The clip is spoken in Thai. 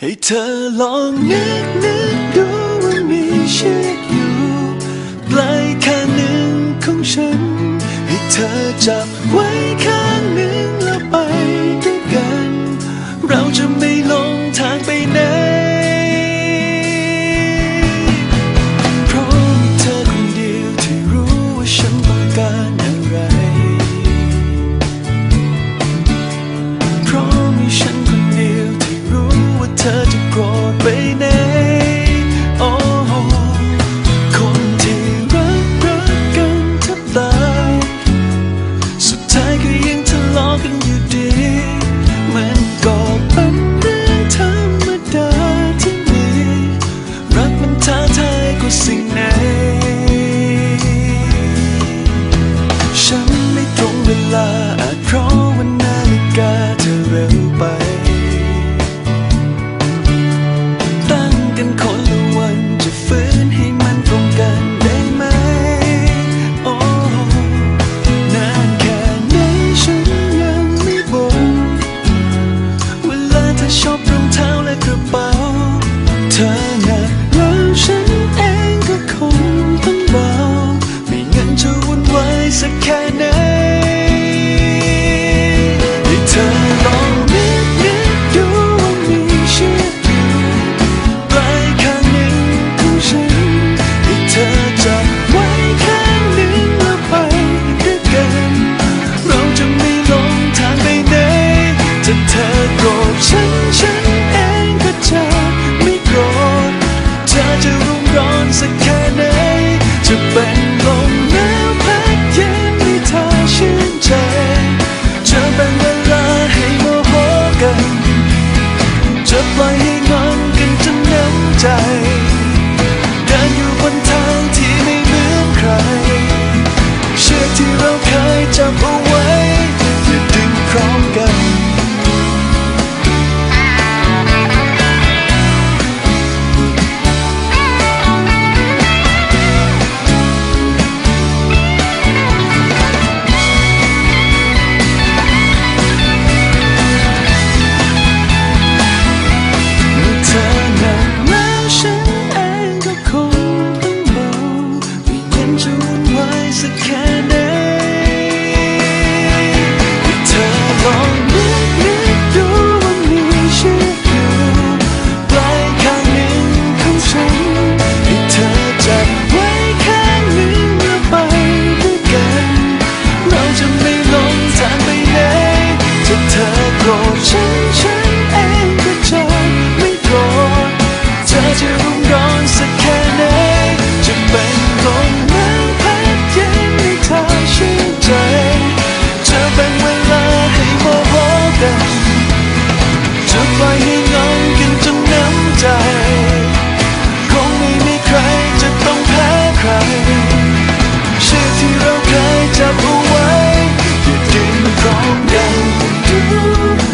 ให้เธอลองนึกนึกดูว่ามีชีวิตอยู่ปลายข้างหนึ่งของฉัน ให้เธอจับไว้ข้างหนึ่งแล้วไปด้วยกัน เราจะไม่ลงทางไปไหน ลาอาจเพราะวันนาฬิกาเธอเร็วไป ตั้งกันคนละวันจะฟื้นให้มันตรงกันได้ไหม โอ้ นานแค่ไหนฉันยังไม่บ่นเวลาเธอชอบรองเท้าและกระเป๋าเธอ ปล่อยให้งอกันจนน้ำใจ คงไม่มีใครจะต้องแพ้ใคร ชื่อที่เราเคยจับเอาไว้อย่ดีมันกันดู